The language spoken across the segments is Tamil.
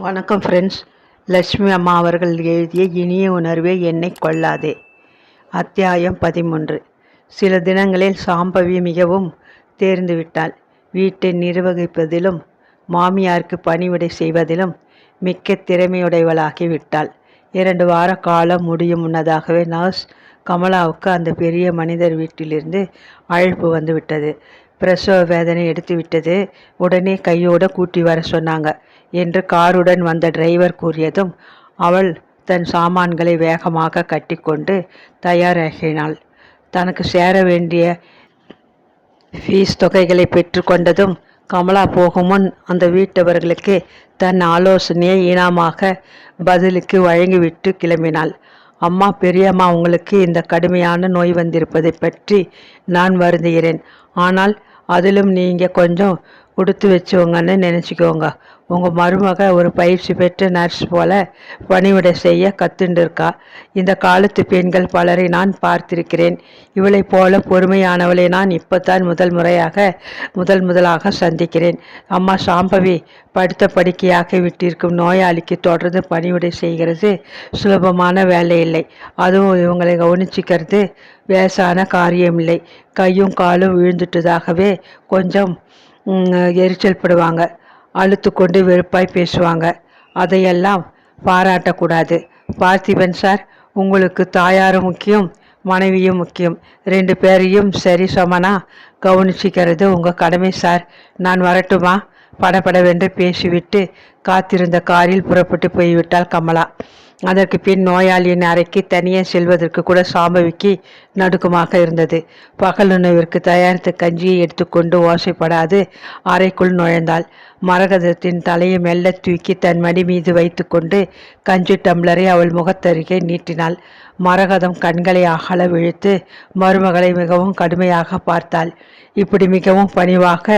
வணக்கம் ஃப்ரெண்ட்ஸ் லட்சுமி அம்மா அவர்கள் எழுதிய இனிய உணர்வே என்னை கொள்ளாதே. அத்தியாயம் பதிமூன்று. சில தினங்களில் சாம்பவி மிகவும் தேர்ந்து விட்டாள். வீட்டை நிர்வகிப்பதிலும் மாமியாருக்கு பணிவிடை செய்வதிலும் மிக்க திறமையுடையவளாகி விட்டாள். இரண்டு வார காலம் முடியும் முன்னதாகவே நர்ஸ் கமலாவுக்கு அந்த பெரிய மனிதர் வீட்டிலிருந்து அழைப்பு வந்துவிட்டது. பிரசவ வேதனை எடுத்து விட்டது உடனே கையோடு கூட்டி வர சொன்னாங்க. என்று காருடன் வந்த டிரைவர் கூறியதும் அவள் தன் சாமான்களை வேகமாக கட்டிக்கொண்டு தயாராகினாள். தனக்கு சேர வேண்டிய ஃபீஸ் தொகைகளை பெற்றுக்கொண்டதும் கமலா போகும் முன் அந்த வீட்டவர்களுக்கு தன் ஆலோசனையை இனமாக பதிலுக்கு வழங்கிவிட்டு கிளம்பினாள். அம்மா பெரியம்மா உங்களுக்கு இந்த கடுமையான நோய் வந்திருப்பதை பற்றி நான் வருந்துகிறேன். ஆனால் அதிலும் நீங்கள் கொஞ்சம் கொடுத்து வச்சவங்கன்னு நினச்சிக்கோங்க. உங்கள் மருமக ஒரு பயிற்சி பெற்ற நர்ஸ் போல பணிவிடை செய்ய கத்துண்டு இருக்கா இந்த காலத்து பெண்கள் பலரை நான் பார்த்திருக்கிறேன். இவளை போல பொறுமையானவளை நான் இப்போத்தான் முதல் முறையாக முதல் முதலாக சந்திக்கிறேன். அம்மா சாம்பவி படுத்த படுக்கையாக விட்டிருக்கும் நோயாளிக்கு தொடர்ந்து பணிவிடை செய்கிறது சுலபமான வேலை இல்லை அதுவும் இவங்களை கவனிச்சிக்கிறது வேசான காரியமில்லை. கையும் காலும் விழுந்துட்டதாகவே கொஞ்சம் எரிச்சல் படுவாங்க அழுத்து கொண்டு வெறுப்பாய் பேசுவாங்க. அதையெல்லாம் பாராட்டக்கூடாது. பார்த்திபன் சார் உங்களுக்கு தாயாரும் முக்கியம் மனைவியும் முக்கியம். ரெண்டு பேரையும் சரி சமனா கவனிச்சிக்கிறது உங்கள் கடமை சார். நான் வரட்டுமா? படபடவென்று பேசிவிட்டு காத்திருந்த காரில் புறப்பட்டு போய்விட்டாள் கமலா. அதற்கு பின் நோயாளியின் அறைக்கு தனியே செல்வதற்கு கூட சாம்பவிக்கு நடுக்கமாக இருந்தது. பகல் உணவிற்கு தயாரித்த கஞ்சியை எடுத்துக்கொண்டு ஓசைப்படாது அறைக்குள் நுழைந்தாள். மரகதத்தின் தலையை மெல்ல தூக்கி தன் மடி மீது வைத்துக்கொண்டு கஞ்சி டம்ளரை அவள் முகத்தருகே நீட்டினாள். மரகதம் கண்களை அகல விழித்து மருமகளை மிகவும் கடுமையாக பார்த்தாள். இப்படி மிகவும் பணிவாக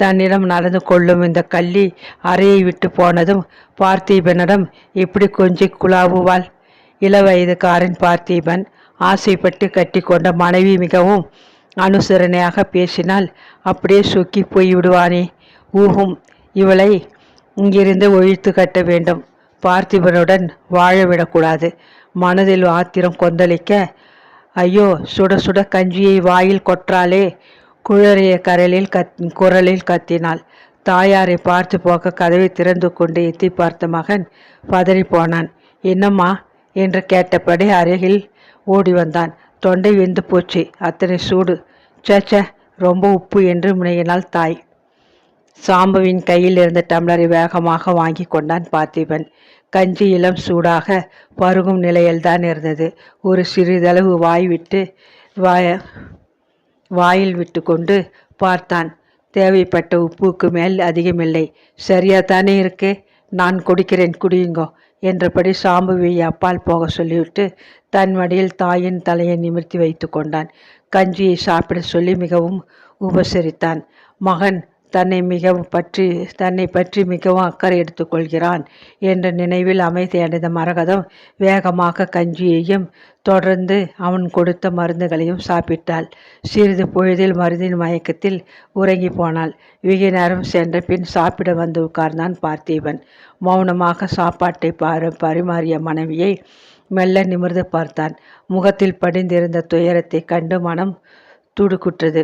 தன்னிடம் நடந்து கொள்ளும் இந்த கள்ளி அறையை விட்டு போனதும் பார்த்தீபனிடம் இப்படி கொஞ்சி குழாவுவாள் இளவயதுக்காரன் பார்த்தீபன் ஆசைப்பட்டு கட்டிக்கொண்ட மனைவி மிகவும் அனுசரணையாக பேசினால் அப்படியே சொக்கி போய் விடுவானே ஊகும் இவளை இங்கிருந்து ஒழித்து கட்ட வேண்டும். பார்த்திபனுடன் வாழ விடக்கூடாது மனதில் ஆத்திரம் கொந்தளிக்க ஐயோ சுட சுட கஞ்சியை வாயில் கொற்றாலே குழறிய கரலில் கத் குரலில் கத்தினாள். தாயாரை பார்த்து போக கதவை திறந்து கொண்டு எத்தி பார்த்த மகன் பதறி போனான் என்னம்மா? என்று கேட்டபடி அருகில் ஓடி வந்தான். தொண்டை வெந்து போச்சு. அத்தனை சூடு. சேச்ச ரொம்ப உப்பு என்று முனையினாள் தாய். சாம்புவின் கையில் இருந்த டம்ளரை வேகமாக வாங்கி கொண்டான் பார்த்திபன். கஞ்சி இளம் சூடாக பருகும் நிலையில்தான் இருந்தது. ஒரு சிறிதளவு வாய் விட்டு வாய வாயில் விட்டு கொண்டு பார்த்தான். தேவைப்பட்ட உப்புக்கு மேல் அதிகமில்லை. சரியா தானே இருக்கு. நான் குடிக்கிறேன் குடியுங்கோ. என்றபடி சாம்புவை அப்பால் போக சொல்லிவிட்டு தன் மடியில் தாயின் தலையை நிமிர்த்தி வைத்து கொண்டான். கஞ்சியை சாப்பிட சொல்லி மிகவும் உபசரித்தான். மகன் தன்னை மிகவும் பற்றி தன்னை பற்றி மிகவும் அக்கறை எடுத்துக்கொள்கிறான் என்ற நினைவில் அமைதியடைந்த மரகதம் வேகமாக கஞ்சியையும் தொடர்ந்து அவன் கொடுத்த மருந்துகளையும் சாப்பிட்டாள். சிறிது பொழுதில் மருந்தின் மயக்கத்தில் உறங்கி போனாள். வெகு நேரம் சென்ற பின் சாப்பிட வந்து உட்கார்ந்தான் பார்த்திபன். மௌனமாக சாப்பாட்டை பாரு பரிமாறிய மனைவியை மெல்ல நிமிர்ந்து பார்த்தான். முகத்தில் படிந்திருந்த துயரத்தை கண்டு மனம் துடுக்குற்றது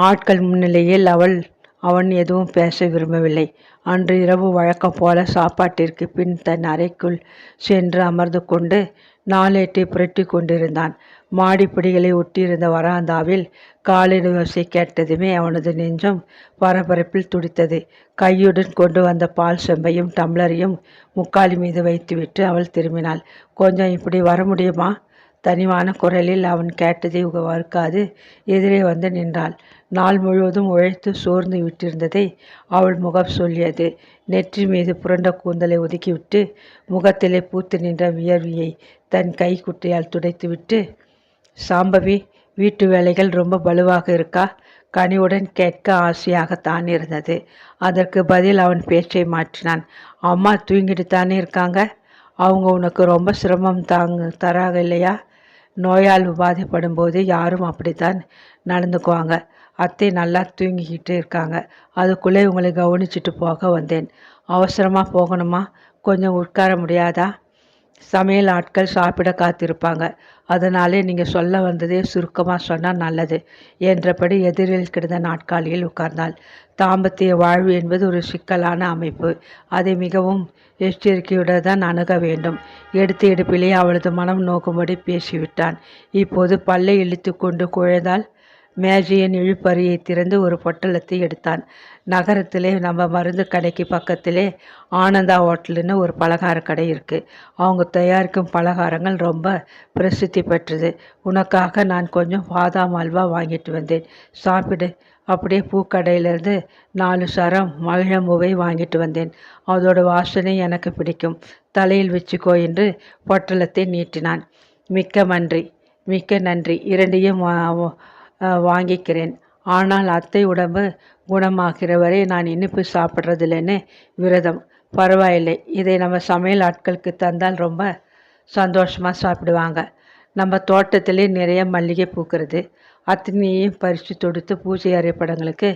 ஆட்கள் முன்னிலையில் அவள் அவன் எதுவும் பேச விரும்பவில்லை. அன்று இரவு வழக்கம் போல சாப்பாட்டிற்கு பின் தன் அறைக்குள் சென்று அமர்ந்து கொண்டு நாளேட்டை புரட்டி கொண்டிருந்தான். மாடிப்படிகளை ஒட்டியிருந்த வராந்தாவில் காலிடு வசை கேட்டதுமே அவனது நெஞ்சம் பரபரப்பில் துடித்தது. கையுடன் கொண்டு வந்த பால் செம்பையும் டம்ளரையும் முக்காலி மீது வைத்துவிட்டு அவள் திரும்பினாள். கொஞ்சம் இப்படி வர முடியுமா? தனிவான குரலில் அவன் கேட்டதை மறுக்காது. எதிரே வந்து நின்றாள். நாள் முழுவதும் உழைத்து சோர்ந்து விட்டிருந்ததை அவள் முகம் சொல்லியது. நெற்றி மீது புரண்ட கூந்தலை ஒதுக்கிவிட்டு முகத்திலே பூத்து நின்ற வியர்வியை தன் கைக்குட்டையால் துடைத்துவிட்டு சாம்பவி வீட்டு வேலைகள் ரொம்ப வலுவாக இருக்கா? கனிவுடன் கேட்க ஆசையாகத்தான் இருந்தது. அதற்கு பதில் அவன் பேச்சை மாற்றினான். அம்மா தூங்கிட்டு தானே இருக்காங்க? அவங்க உனக்கு ரொம்ப சிரமம் தாங்க தராக இல்லையா? நோயால் உபாதைப்படும் போது யாரும் அப்படித்தான் நடந்துக்குவாங்க. அத்தை நல்லா தூங்கிக்கிட்டு இருக்காங்க. அதுக்குள்ளே உங்களை கவனிச்சிட்டு போக வந்தேன். அவசரமாக போகணுமா? கொஞ்சம் உட்கார முடியாதா? சமையல் ஆட்கள் சாப்பிட காத்திருப்பாங்க. அதனாலே நீங்கள் சொல்ல வந்ததே சுருக்கமாக சொன்னால் நல்லது என்றபடி எதிரில் கிடந்த நாட்காலியில் உட்கார்ந்தாள். தாம்பத்திய வாழ்வு என்பது ஒரு சிக்கலான அமைப்பு. அதை மிகவும் எச்சரிக்கையுடன் தான் அணுக வேண்டும். எடுத்த எடுப்பிலே அவளது மனம் நோக்கும்படி பேசிவிட்டான். இப்போது பல்லை இழுத்து கொண்டு குழைந்தால் மேஜையின் இழுப்பறையை திறந்து ஒரு பொட்டலத்தை எடுத்தான். நகரத்திலே நம்ம மருந்து கடைக்கு பக்கத்திலே ஆனந்தா ஹோட்டலுன்னு ஒரு பலகார கடை இருக்குது அவங்க தயாரிக்கும் பலகாரங்கள் ரொம்ப பிரசித்தி பெற்றது. உனக்காக நான் கொஞ்சம் பாதாம் அல்வா வாங்கிட்டு வந்தேன். சாப்பிடு. அப்படியே பூக்கடையிலேருந்து நாலு சரம் மகிழம்பூவை வாங்கிட்டு வந்தேன். அதோட வாசனை எனக்கு பிடிக்கும். தலையில் வச்சுக்கோ என்று பொட்டலத்தை நீட்டினான். மிக்க நன்றி. மிக்க நன்றி. இரண்டையும் வாங்கிக்கிறேன். ஆனால் அத்தை உடம்பு குணமாகிற வரை நான் இனிப்பு சாப்பிட்றதில்லைன்னு விரதம். பரவாயில்லை. இதை நம்ம சமையல் ஆட்களுக்கு தந்தால் ரொம்ப சந்தோஷமாக சாப்பிடுவாங்க. நம்ம தோட்டத்திலே நிறைய மல்லிகை பூக்கிறது. அத்தனையும் பறித்து தொடுத்து பூஜை அறைப்படங்களுக்கு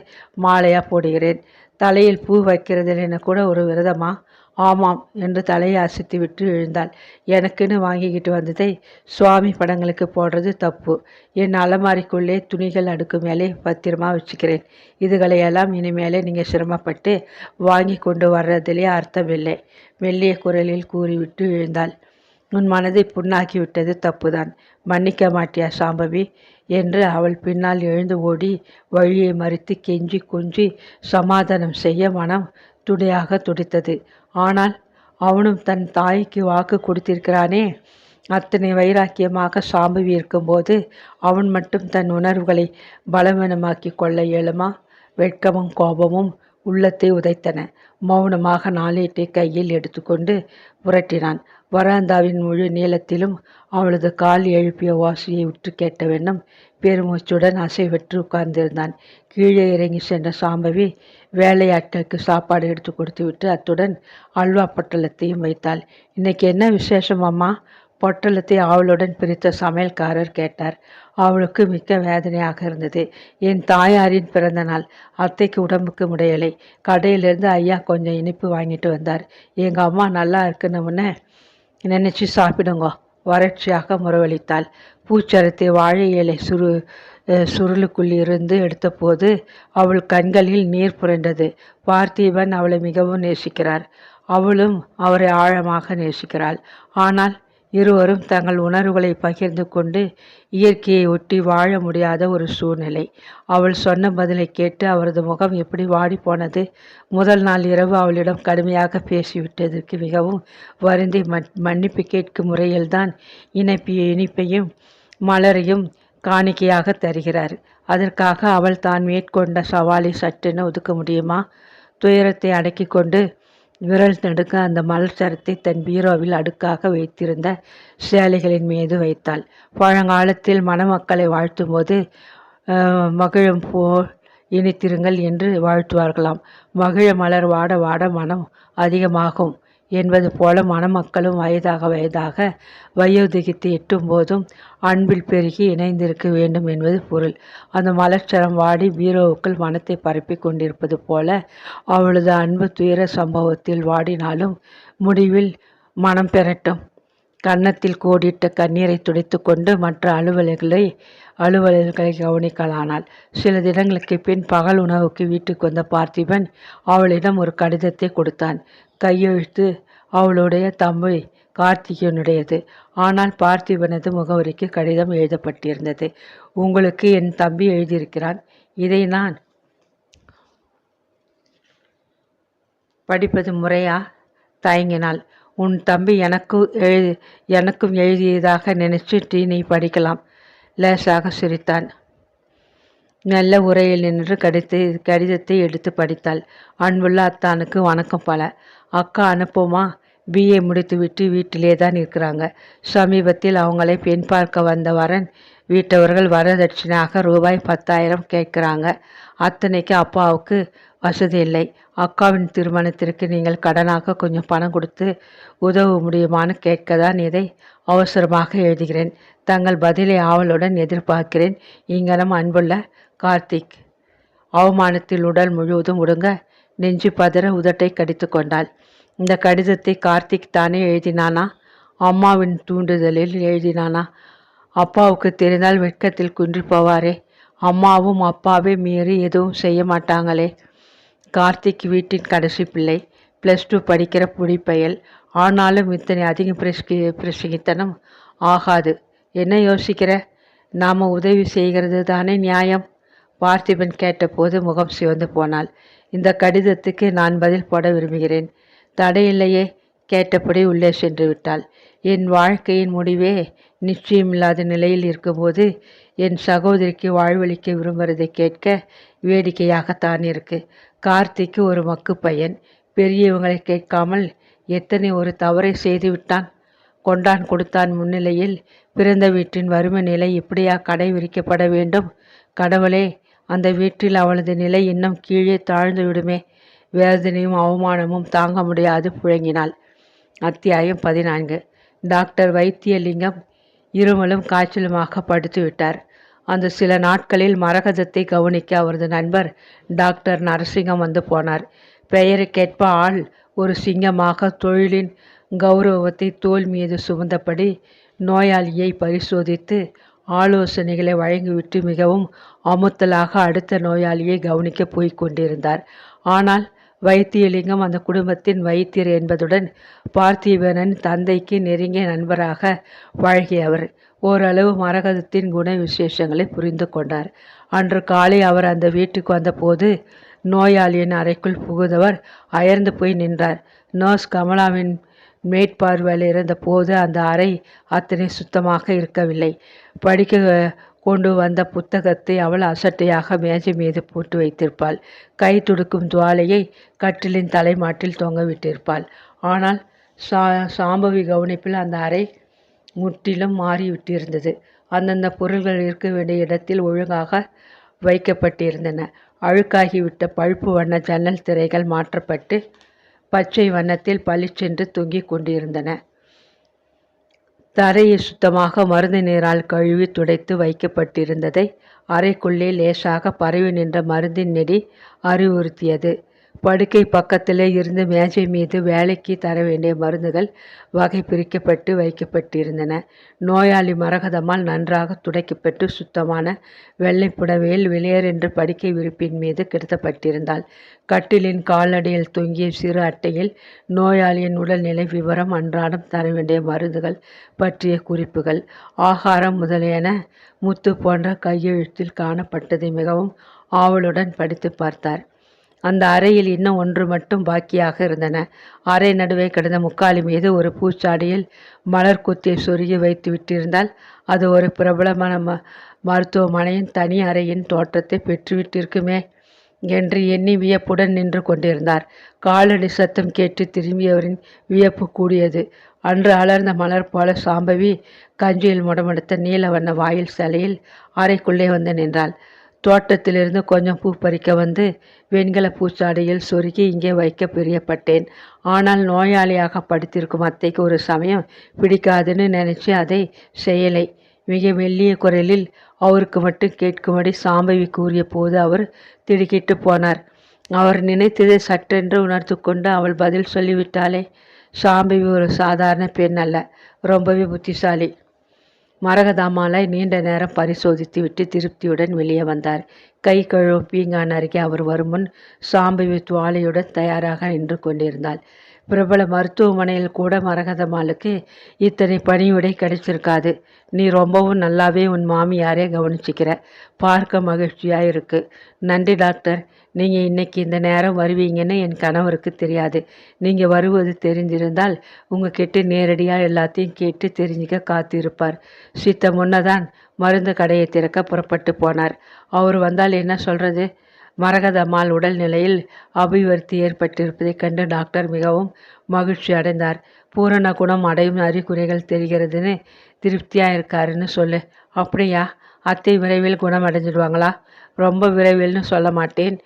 மாலையாக போடுகிறேன். தலையில் பூ வைக்கிறதுலன்னு கூட ஒரு விரதமாக ஆமாம் என்று தலையை அசைத்து விட்டு எழுந்தாள். எனக்குன்னு வாங்கிக்கிட்டு வந்ததை சுவாமி படங்களுக்கு போடுறது தப்பு. என் அலமாரிக்குள்ளே துணிகள் அடுக்கு மேலே பத்திரமா வச்சுக்கிறேன். இதுகளையெல்லாம் இனிமேலே நீங்கள் சிரமப்பட்டு வாங்கி கொண்டு வர்றதிலே அர்த்தமில்லை. மெல்லிய குரலில் கூறிவிட்டு எழுந்தாள். உன் மனதை புண்ணாக்கி விட்டது தப்புதான். மன்னிக்க மாட்டியா சாம்பவி என்று அவள் பின்னால் எழுந்து ஓடி வழியை மறித்து கெஞ்சி கொஞ்சி சமாதானம் செய்ய மனம் துடியாக துடித்தது. ஆனால் அவனும் தன் தாய்க்கு வாக்கு கொடுத்திருக்கிறானே? அத்தனை வைராக்கியமாக சாம்புவி இருக்கும்போது அவன் மட்டும் தன் உணர்வுகளை பலவீனமாக்கி கொள்ள இயலுமா? வெட்கமும் கோபமும் உள்ளத்தை உதைத்தன. மௌனமாக நாளேட்டை கையில் எடுத்துக்கொண்டு புரட்டினான். வராந்தாவின் முழு நீளத்திலும் அவளது கால் எழுப்பிய வாசியை உற்று கேட்ட வண்ணம் பெருமூச்சுடன் அசைவற்று உட்கார்ந்திருந்தான். கீழே இறங்கி சென்ற சாம்பவி வேலையாட்களுக்கு சாப்பாடு எடுத்து கொடுத்துவிட்டு அத்துடன் அல்வா பொட்டலத்தையும் வைத்தாள். இன்னைக்கு என்ன விசேஷம் அம்மா? பொட்டலத்தை அவளுடன் பிரித்த சமையல்காரர் கேட்டார். அவளுக்கு மிக்க வேதனையாக இருந்தது. என் தாயாரின் பிறந்த நாள். அத்தைக்கு உடம்புக்கு முடியலை. கடையிலிருந்து ஐயா கொஞ்சம் இனிப்பு வாங்கிட்டு வந்தார். எங்கள் அம்மா நல்லா இருக்குன்னு நினச்சி சாப்பிடுங்க. வறட்சியாக முறவளித்தாள் பூச்சரத்தை வாழை இலை சுரு சுருளுக்குள்ளிருந்து எடுத்தபோது அவள் கண்களில் நீர் புரண்டது. பார்த்திபன் அவளை மிகவும் நேசிக்கிறார். அவளும் அவரை ஆழமாக நேசிக்கிறாள். ஆனால் இருவரும் தங்கள் உணர்வுகளை பகிர்ந்து கொண்டு இயற்கையை ஒட்டி வாழ முடியாத ஒரு சூழ்நிலை. அவள் சொன்ன பதிலை கேட்டு அவரது முகம் எப்படி வாடி போனது முதல் நாள் இரவு அவளிடம் கடுமையாக பேசிவிட்டதற்கு மிகவும் வருந்தி மன்னிப்பு கேட்கும் முறையில்தான் இணைப்பிய இனிப்பையும் மலரையும் காணிக்கையாக தருகிறார். அதற்காக அவள் தான் மேற்கொண்ட சவாலை சட்டென ஒதுக்க முடியுமா? துயரத்தை அடக்கி கொண்டு விரல் நடுக்க அந்த மலர் சரத்தை தன் பீரோவில் அடுக்காக வைத்திருந்த சேலைகளின் மீது வைத்தாள். பழங்காலத்தில் மணமக்களை வாழ்த்தும் போது மகிழும் போல் இனித்திருங்கள் என்று வாழ்த்துவார்களாம். மகிழ மலர் வாட வாட மனம் அதிகமாகும். என்பது போல மணமக்களும் வயதாக வயதாக வயோதிகத்தை எட்டும் போதும் அன்பில் பெருகி இணைந்திருக்க வேண்டும் என்பது பொருள். அந்த மலர்ச்சரம் வாடி பீரோவுக்குள் மனத்தை பரப்பி கொண்டிருப்பது போல அவளது அன்பு துயர சம்பவத்தில் வாடினாலும் முடிவில் மனம் பெறட்டும் கன்னத்தில் கோடிட்ட கண்ணீரை துடைத்து கொண்டு மற்ற அலுவலர்களை அலுவலர்களை கவனிக்கலானாள். சில தினங்களுக்கு பின் பகல் உணவுக்கு வீட்டுக்கு வந்த பார்த்திபன் அவளிடம் ஒரு கடிதத்தை கொடுத்தான். கையெழுத்து அவளுடைய தம்பி கார்த்திகனுடையது ஆனால் பார்த்திபனது முகவரிக்கு கடிதம் எழுதப்பட்டிருந்தது. உங்களுக்கு என் தம்பி எழுதியிருக்கிறான். இதை நான் படிப்பது முறையா? தயங்கினாள். உன் தம்பி எனக்கு எழுதி எனக்கும் எழுதியதாக நினைச்சிட்டு நீ படிக்கலாம். லேசாக சிரித்தான் நல்ல உரையில் நின்று கடித்து கடிதத்தை எடுத்து படித்தாள். அன்புள்ள அத்தானுக்கு வணக்கம் பல. அக்கா அனுப்புமா? பிஏ முடித்துவிட்டு வீட்டிலே தான் இருக்கிறாங்க. சமீபத்தில் அவங்களை பெண் பார்க்க வந்த வரன் வீட்டவர்கள் வரதட்சணையாக ரூபாய் பத்தாயிரம் கேட்குறாங்க. அத்தனைக்கு அப்பாவுக்கு வசதி இல்லை. அக்காவின் திருமணத்திற்கு நீங்கள் கடனாக கொஞ்சம் பணம் கொடுத்து உதவ முடியுமான்னு கேட்க தான் இதை அவசரமாக எழுதுகிறேன். தங்கள் பதிலை ஆவலுடன் எதிர்பார்க்கிறேன். இங்கனம் அன்புள்ள கார்த்திக் அவமானத்தில் உடல் முழுவதும் உடுங்க நெஞ்சு பதற உதட்டை கடித்து கொண்டாள். இந்த கடிதத்தை கார்த்திக் தானே எழுதினானா? அம்மாவின் தூண்டுதலில் எழுதினானா? அப்பாவுக்கு தெரிந்தால் வெட்கத்தில் குன்றி போவாரே. அம்மாவும் அப்பாவே மீறி எதுவும் செய்ய மாட்டாங்களே. கார்த்திக் வீட்டின் கடைசி பிள்ளை. ப்ளஸ் டூ படிக்கிற புடிப்பயல் ஆனாலும் இத்தனை அதிக பிரசகி பிரசங்கித்தனம் ஆகாது. என்ன யோசிக்கிற? நாம் உதவி செய்கிறது தானே நியாயம். பார்த்திபன் கேட்டபோது முகம் சிவந்து போனாள். இந்த கடிதத்துக்கு நான் பதில் போட விரும்புகிறேன். தடையில்லையே. கேட்டபடி உள்ளே சென்று விட்டாள். என் வாழ்க்கையின் முடிவே நிச்சயமில்லாத நிலையில் இருக்கும்போது என் சகோதரிக்கு வாழ்வளிக்க விரும்புகிறதை கேட்க வேடிக்கையாகத்தான் இருக்கு. கார்த்திக்கு ஒரு மக்கு பையன். பெரியவங்களை கேட்காமல் எத்தனை ஒரு தவறை செய்துவிட்டான்? கொண்டான் கொடுத்தான் முன்னிலையில் பிறந்த வீட்டின் வறுமை நிலை இப்படியா கடை விரிக்கப்பட வேண்டும்? கடவுளே அந்த வீட்டில் அவளது நிலை இன்னும் கீழே தாழ்ந்து விடுமே. வேதனையும் அவமானமும் தாங்க முடியாது புழங்கினாள். அத்தியாயம் பதினான்கு. டாக்டர் வைத்தியலிங்கம் இருமலும் காய்ச்சலுமாக படுத்துவிட்டார் அந்த சில நாட்களில் மரகதத்தை கவனிக்க அவரது நண்பர் டாக்டர் நரசிங்கம் வந்து போனார். பெயருக்கேற்ப ஆள் ஒரு சிங்கமாக தொழிலின் கௌரவத்தை தோல் மீது சுமந்தபடி நோயாளியை பரிசோதித்து ஆலோசனைகளை வழங்கிவிட்டு மிகவும் அமுத்தலாக அடுத்த நோயாளியை கவனிக்க போய்க் கொண்டிருந்தார். ஆனால் வைத்தியலிங்கம் அந்த குடும்பத்தின் வைத்தியர் என்பதுடன் பார்த்திபனன் தந்தைக்கு நெருங்கிய நண்பராக வாழ்கியவர் ஓரளவு மரகதத்தின் குண விசேஷங்களை புரிந்து கொண்டார். அன்று காலை அவர் அந்த வீட்டுக்கு வந்தபோது நோயாளியின் அறைக்குள் புகுந்தவர் அயர்ந்து போய் நின்றார். நர்ஸ் கமலாவின் மேற்பார்வையில் இருந்தபோது அந்த அறை அத்தனை சுத்தமாக இருக்கவில்லை. படிக்க கொண்டு வந்த புத்தகத்தை அவள் அசட்டையாக மேஜை மீது போட்டு வைத்திருப்பாள். கை துடுக்கும் துவாலையை கட்டிலின் தலைமாட்டில் தொங்க விட்டிருப்பாள். ஆனால் சா சாம்பவி கவனிப்பில் அந்த அறை முற்றிலும் மாறிவிட்டிருந்தது. அந்தந்த பொருள்கள் இருக்க வேண்டிய இடத்தில் ஒழுங்காக வைக்கப்பட்டிருந்தன. அழுக்காகிவிட்ட பழுப்பு வண்ண ஜன்னல் திரைகள் மாற்றப்பட்டு பச்சை வண்ணத்தில் பளிச்சென்று தொங்கிக் கொண்டிருந்தன. தரையை சுத்தமாக மருந்து நீரால் கழுவி துடைத்து வைக்கப்பட்டிருந்ததை அறைக்குள்ளே லேசாக பரவி நின்ற மருந்தின் நெடி அறிவுறுத்தியது. படுக்கை பக்கத்திலே இருந்து மேஜை மீது வேலைக்கு தர வேண்டிய மருந்துகள் வகை பிரிக்கப்பட்டு வைக்கப்பட்டிருந்தன. நோயாளி மரகதமால் நன்றாக துடைக்கப்பட்டு சுத்தமான வெள்ளை புடவையில் வெளியேறென்று படுக்கை விரிப்பின் மீது கிடத்தப்பட்டிருந்தாள். கட்டிலின் காலடியில் தொங்கிய சிறு அட்டையில் நோயாளியின் உடல்நிலை விவரம் அன்றாடம் தர வேண்டிய மருந்துகள் பற்றிய குறிப்புகள் ஆகாரம் முதலியன முத்து போன்ற கையெழுத்தில் காணப்பட்டதை மிகவும் ஆவலுடன் படித்து பார்த்தார். அந்த அறையில் இன்னும் ஒன்று மட்டும் பாக்கியாக இருந்தன. அறை நடுவே கிடந்த முக்காலி மீது ஒரு பூச்சாடியில் மலர் குத்தியை சொருகி வைத்து விட்டிருந்தால் அது ஒரு பிரபலமான ம மருத்துவமனையின் தனி அறையின் தோற்றத்தை பெற்றுவிட்டிருக்குமே என்று எண்ணி வியப்புடன் நின்று கொண்டிருந்தார். காலடி சத்தம் கேட்டு திரும்பியவரின் வியப்பு கூடியது. அன்று அலர்ந்த மலர் போல சாம்பவி கஞ்சியில் முடமெடுத்த நீல வண்ண வாயில் சிலையில் அறைக்குள்ளே வந்து நின்றாள். தோட்டத்திலிருந்து கொஞ்சம் பூ பறிக்க வந்து வெண்கல பூச்சாடையில் சொருகி இங்கே வைக்க பிரியப்பட்டேன். ஆனால் நோயாளியாக படுத்திருக்கும் அத்தைக்கு ஒரு சமயம் பிடிக்காதுன்னு நினச்சி அதை செய்யலை. மிக மெல்லிய குரலில் அவருக்கு மட்டும் கேட்கும்படி சாம்பவி கூறிய போது அவர் திடுக்கிட்டு போனார். அவர் நினைத்ததை சற்றென்று உணர்த்து கொண்டு அவள் பதில் சொல்லிவிட்டாளே சாம்பவி ஒரு சாதாரண பெண் அல்ல ரொம்பவே புத்திசாலி. மரகதாமாலை நீண்ட நேரம் பரிசோதித்து விட்டு திருப்தியுடன் வெளியே வந்தார். கை கழுவும் பீங்கான் அருகே அவர் வருமுன் சாம்பு துவாலையுடன் தயாராக நின்று கொண்டிருந்தாள். பிரபல மருத்துவமனையில் கூட மரகதம்மாளுக்கு இத்தனை பணியுடை கிடைச்சிருக்காது. நீ ரொம்பவும் நல்லாவே உன் மாமியாரே கவனிச்சிக்கிற. பார்க்க மகிழ்ச்சியாக இருக்கு. நன்றி டாக்டர். நீங்கள் இன்னைக்கு இந்த நேரம் வருவீங்கன்னு என் கணவருக்கு தெரியாது. நீங்கள் வருவது தெரிஞ்சிருந்தால் உங்ககிட்ட நேரடியாக எல்லாத்தையும் கேட்டு தெரிஞ்சுக்க காத்திருப்பார். சித்த முன்னதான் மருந்து கடையை திறக்க புறப்பட்டு போனார். அவர் வந்தால் என்ன சொல்கிறது மரகதம்மாள் உடல்நிலையில் அபிவிருத்தி ஏற்பட்டிருப்பதைக் கண்டு டாக்டர் மிகவும் மகிழ்ச்சி அடைந்தார். பூரண குணம் அடையும் அறிகுறிகள் தெரிகிறதுன்னு திருப்தியாக இருக்காருன்னு சொல்லு. அப்படியா? அத்தை விரைவில் குணம் அடைஞ்சிடுவாங்களா ரொம்ப விரைவில்னு சொல்ல மாட்டேன்.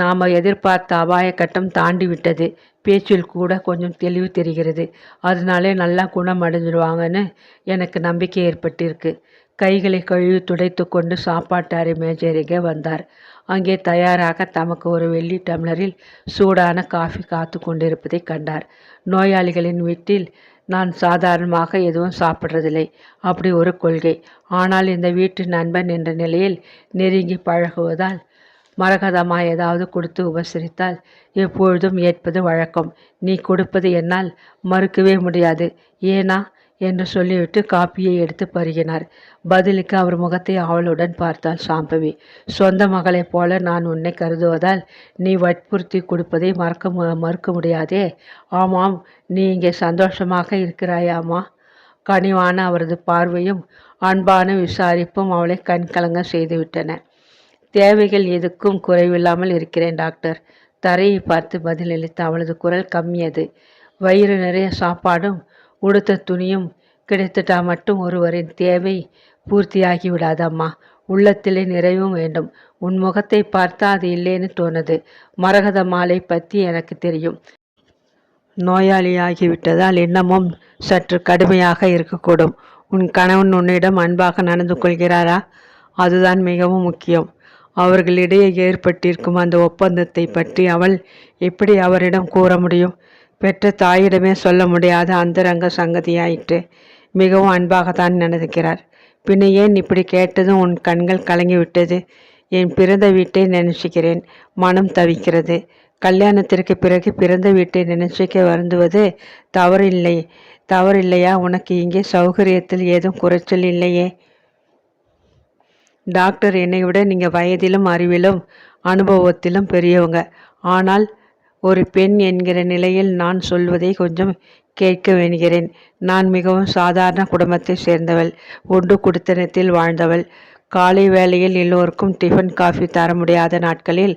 நாம் எதிர்பார்த்த அபாய கட்டம் தாண்டி விட்டது. பேச்சில் கூட கொஞ்சம் தெளிவு தெரிகிறது. அதனாலே நல்லா குணம் அடைஞ்சிடுவாங்கன்னு எனக்கு நம்பிக்கை ஏற்பட்டிருக்கு. கைகளை கழுவி துடைத்து கொண்டு சாப்பாட்டு அறை வந்தார். அங்கே தயாராக தமக்கு ஒரு வெள்ளி டம்ளரில் சூடான காஃபி காத்து கொண்டிருப்பதை கண்டார். நோயாளிகளின் வீட்டில் நான் சாதாரணமாக எதுவும் சாப்பிட்றதில்லை. அப்படி ஒரு கொள்கை. ஆனால் இந்த வீட்டு நண்பன் என்ற நிலையில் நெருங்கி பழகுவதால் மரகதமா ஏதாவது கொடுத்து உபசரித்தால் எப்பொழுதும் ஏற்பது வழக்கம். நீ கொடுப்பது என்னால் மறுக்கவே முடியாது. ஏனா என்று சொல்லிவிட்டு காப்பியை எடுத்து பருகினார். பதிலுக்கு அவர் முகத்தை அவளுடன் பார்த்தாள் சாம்பவி. சொந்த மகளைப் போல நான் உன்னை கருதுவதால் நீ வற்புறுத்தி கொடுப்பதை மறக்க மு- மறுக்க முடியாதே. ஆமாம் நீ இங்கே சந்தோஷமாக இருக்கிறாயாமா கனிவான அவரது பார்வையும் அன்பான விசாரிப்பும் அவளை கண்கலங்க செய்துவிட்டன. தேவைகள் எதுக்கும் குறைவில்லாமல் இருக்கிறேன் டாக்டர். தரையை பார்த்து பதிலளித்த அவளது குரல் கம்மியது. வயிறு நிறைய சாப்பாடும் உடுத்த துணியும் கிடைத்துட்டா மட்டும் ஒருவரின் தேவை பூர்த்தியாகி விடாதம்மா. உள்ளத்திலே நிறைவும் வேண்டும். உன் முகத்தை பார்த்தா அது இல்லைன்னு தோணுது. மரகத மாலை பற்றி எனக்கு தெரியும். நோயாளியாகிவிட்டதால் இன்னமும் சற்று கடுமையாக இருக்கக்கூடும். உன் கணவன் உன்னிடம் அன்பாக நடந்து கொள்கிறாரா? அதுதான் மிகவும் முக்கியம். அவர்களிடையே ஏற்பட்டிருக்கும் அந்த ஒப்பந்தத்தை பற்றி அவள் எப்படி அவரிடம் கூற முடியும்? பெற்ற தாயிடமே சொல்ல முடியாத அந்தரங்க சங்கதியாயிற்று. மிகவும் அன்பாகத்தான் நினைக்கிறார் பின்ன ஏன் இப்படி கேட்டதும் உன் கண்கள் கலங்கி விட்டது என் பிறந்த வீட்டை நினைச்சுக்கிறேன். மனம் தவிக்கிறது. கல்யாணத்திற்கு பிறகு பிறந்த வீட்டை நினைச்சிக்க வருந்துவது தவறில்லை. தவறில்லையா? உனக்கு இங்கே சௌகரியத்தில் ஏதும் குறைச்சல் இல்லையே? டாக்டர் என்னை விட நீங்கள் வயதிலும் அறிவிலும் அனுபவத்திலும் பெரியவங்க. ஆனால் ஒரு பெண் என்கிற நிலையில் நான் சொல்வதை கொஞ்சம் கேட்க வேணுகிறேன். நான் மிகவும் சாதாரண குடும்பத்தை சேர்ந்தவள் ஒன்று குடித்தனத்தில் வாழ்ந்தவள். காலை வேளையில் எல்லோருக்கும் டிஃபன் காஃபி தர முடியாத நாட்களில்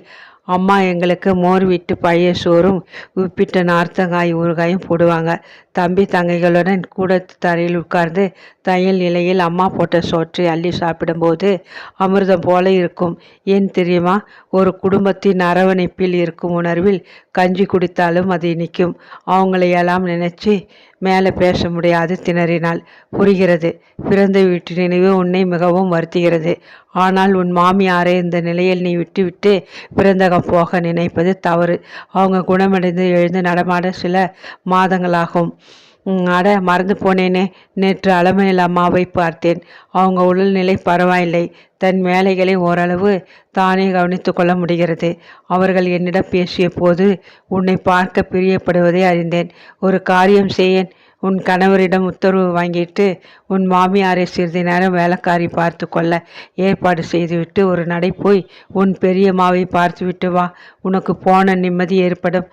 அம்மா எங்களுக்கு மோர் விட்டு பழைய சோறும் உப்பிட்ட நார்த்தங்காய் ஊறுகாயும் போடுவாங்க. தம்பி தங்கைகளுடன் கூட தரையில் உட்கார்ந்து தையல் நிலையில் அம்மா போட்ட சோற்றை அள்ளி சாப்பிடும்போது அமிர்தம் போல இருக்கும். ஏன் தெரியுமா? ஒரு குடும்பத்தின் அரவணைப்பில் இருக்கும் உணர்வில் கஞ்சி குடித்தாலும் அது இனிக்கும் அவங்களையெல்லாம் நினைச்சு மேலே பேச முடியாது திணறினாள் புரிகிறது. பிறந்த வீட்டு நினைவு உன்னை மிகவும் வருத்துகிறது. ஆனால் உன் மாமியாரை இந்த நிலையில் நீ விட்டுவிட்டு பிறந்தகம் போக நினைப்பது தவறு. அவங்க குணமடைந்து எழுந்து நடமாட சில மாதங்களாகும். அட மறந்து போனேனே. நேற்று அலமையில் அம்மாவை பார்த்தேன். அவங்க உடல்நிலை பரவாயில்லை. தன் வேலைகளை ஓரளவு தானே கவனித்து கொள்ள முடிகிறது. அவர்கள் என்னிடம் பேசிய போது உன்னை பார்க்க பிரியப்படுவதை அறிந்தேன். ஒரு காரியம் செய்யேன். உன் கணவரிடம் உத்தரவு வாங்கிட்டு உன் மாமியாரை சிறிது நேரம் வேலைக்காரி பார்த்து கொள்ள ஏற்பாடு செய்துவிட்டு ஒரு நடை போய் உன் பெரியம்மாவை பார்த்துவிட்டு வா. உனக்கு போன நிம்மதி ஏற்படும்.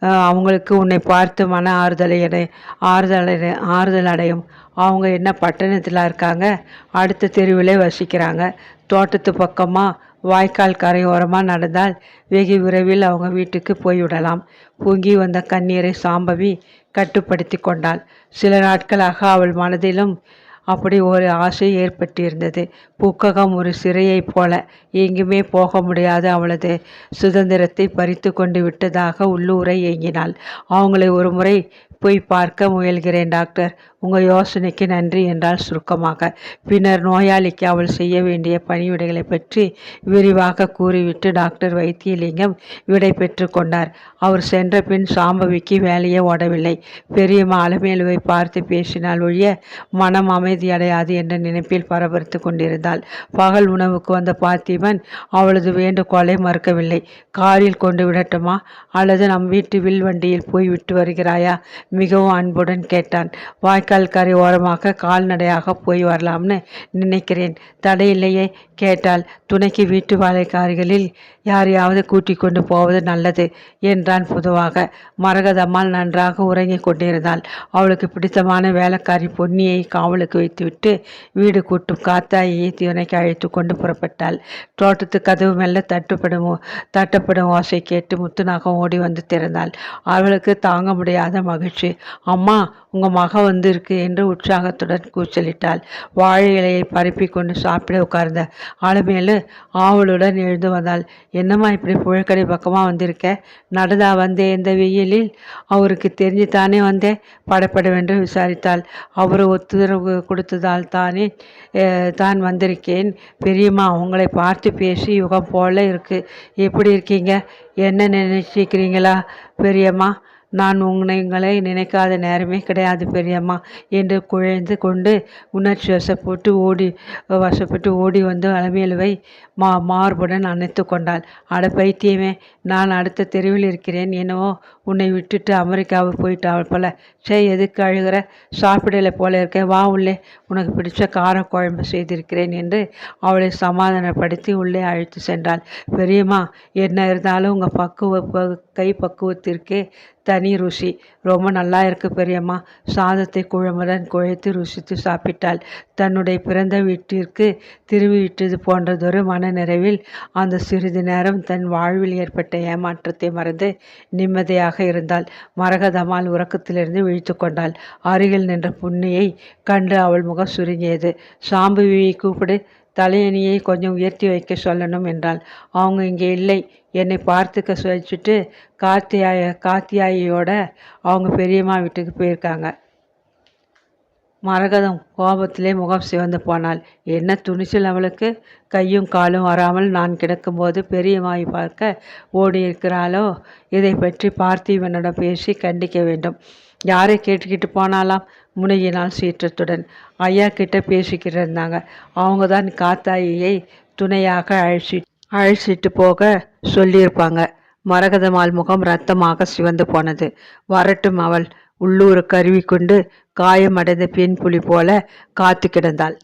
அவங்களுக்கு உன்னை பார்த்து மன ஆறுதலை என ஆறுதல் ஆறுதல் அடையும். அவங்க என்ன பட்டணத்தில் இருக்காங்க? அடுத்த தெருவிலே வசிக்கிறாங்க. தோட்டத்து பக்கமாக வாய்க்கால் கரையோரமாக நடந்தால் வெகு விரைவில் அவங்க வீட்டுக்கு போய்விடலாம். பொங்கி வந்த கண்ணீரை சாம்பவி கட்டுப்படுத்தி கொண்டாள். சில நாட்களாக அவள் மனதிலும் அப்படி ஒரு ஆசை ஏற்பட்டிருந்தது. புக்ககம் ஒரு சிறையைப் போல. எங்குமே போக முடியாத. அவளது சுதந்திரத்தை பறித்து கொண்டு விட்டதாக உள்ளூரை ஏங்கினாள். அவங்களை ஒரு முறை போய் பார்க்க முயல்கிறேன் டாக்டர். உங்கள் யோசனைக்கு நன்றி என்றால் சுருக்கமாக. பின்னர் நோயாளிக்கு அவள் செய்ய வேண்டிய பணிவிடைகளை பற்றி விரிவாக கூறிவிட்டு டாக்டர் வைத்தியலிங்கம் விடை பெற்று கொண்டார். அவர் சென்ற பின் சாம்பவிக்கு வேலையே ஓடவில்லை. பெரியம்மா அலமேலுவை பார்த்து பேசினால் ஒழிய மனம் அமைதியடையாது என்ற நினைப்பில் பரபரத்து கொண்டிருந்தாள். பகல் உணவுக்கு வந்த பார்த்திபன் அவளது வேண்டுகோளை மறுக்கவில்லை. காரில் கொண்டு விடட்டுமா? அல்லது நம் வீட்டு வில் வண்டியில் போய் விட்டு வருகிறாயா? மிகவும் அன்புடன் கேட்டான். வாய்க்கால் கரை ஓரமாக கால்நடையாக போய் வரலாம்னு நினைக்கிறேன். தடையில்லையே கேட்டால் துணைக்கு வீட்டு வேலைக்காரிகளில் யாரையாவது கூட்டிக் கொண்டு போவது நல்லது என்றான் பொதுவாக. மரகதம்மாள் நன்றாக உறங்கிக் கொண்டிருந்தாள். அவளுக்கு பிடித்தமான வேலைக்காரி பொன்னியை காவலுக்கு வைத்துவிட்டு வீடு கூட்டும் காத்தாயை துணைக்கு அழைத்து கொண்டு புறப்பட்டாள். தோட்டத்து கதவு மெல்ல தட்டுப்படும் தட்டப்படும் ஓசை கேட்டு முத்துநாகம் ஓடி வந்து திறந்தாள். அவளுக்கு தாங்க முடியாத மகிழ்ச்சி. அம்மா உங்கள் மக வந்திருக்கு என்று உற்சாகத்துடன் கூச்சலிட்டாள். வாழை இலையை பரப்பி கொண்டு சாப்பிட உட்கார்ந்த ஆளுமேலு ஆவலுடன் எழுந்து வந்தாள். என்னம்மா இப்படி புழக்கடை பக்கமாக வந்திருக்க? நடந்தா வந்தே இந்த வெயிலில். அவருக்கு தெரிஞ்சு தானே வந்தேன் படப்படவென்று விசாரித்தாள். அவர் ஒத்துதரவு கொடுத்ததால் தானே தான் வந்திருக்கேன். பெரியம்மா உங்களை பார்த்து பேசி யுகம் போல இருக்கு. எப்படி இருக்கீங்க? என்ன நினைச்சிக்கிறீங்களா பெரியம்மா நான் உங்களை நினைக்காத நேரமே கிடையாது பெரியம்மா என்று குழைந்து கொண்டு உணர்ச்சி வசப்பட்டு ஓடி வசப்பட்டு ஓடி வந்து அலமேலுவை மா மார்புடன் அணைத்து கொண்டாள். அட பைத்தியமே நான் அடுத்த தெருவில் இருக்கிறேன். என்னவோ உன்னை விட்டுட்டு அமெரிக்காவுக்கு போயிட்டாள் போல. சே எதுக்கு அழுகிற? சாப்பிடலை போல இருக்க. வா உள்ளே. உனக்கு பிடிச்ச காரக்குழம்பு செய்திருக்கிறேன் என்று அவளை சமாதானப்படுத்தி உள்ளே அழைத்து சென்றாள். பெரியம்மா என்ன இருந்தாலும் உங்கள் பக்குவ ப- கை பக்குவத்திற்கே தனி ருசி. ரொம்ப நல்லா இருக்கு பெரியம்மா. சாதத்தை குழம்புடன் குழைத்து ருசித்து சாப்பிட்டாள். தன்னுடைய பிறந்த வீட்டிற்கு திரும்பிவிட்டது போன்றதொரு மன மனநிறைவில் அந்த சிறிது நேரம் தன் வாழ்வில் ஏற்பட்ட ஏமாற்றத்தை மறந்து நிம்மதியாக இருந்தாள். மரகதமால் உறக்கத்திலிருந்து விழித்து கொண்டாள். அருகில் நின்ற புண்ணியை கண்டு அவள் முகம் சுருங்கியது. சாம்புவியை கூப்பிடு. தலையணியை கொஞ்சம் உயர்த்தி வைக்க சொல்லணும் என்றாள். அவங்க இங்கே இல்லை. என்னை பார்த்துக்க சொல்லிச்சுட்டு கார்த்தியாய கார்த்தியாயோட அவங்க பெரியம்மா வீட்டுக்கு போயிருக்காங்க. மரகதம் கோபத்திலே முகம் சிவந்து போனாள். என்ன துணிச்சல் அவளுக்கு? கையும் காலும் வராமல் நான் கிடக்கும்போது பெரியமாய் பார்க்க ஓடியிருக்கிறாளோ? இதை பற்றி பார்த்திபனிடம் பேசி கண்டிக்க வேண்டும். யாரை கேட்டுக்கிட்டு போனாலாம் முனையினால் சீற்றத்துடன். ஐயா கிட்ட பேசிக்கிட்டு இருந்தாங்க. அவங்க தான் காத்தாயியை துணையாக அழைச்சி அழைச்சிட்டு போக சொல்லியிருப்பாங்க. மரகதமால் முகம் ரத்தமாக சிவந்து போனது. வரட்டும் அவள். உள்ளூர கருவி கொண்டு காயமடைந்த பெண் புலி போல காத்து கிடந்தாள்.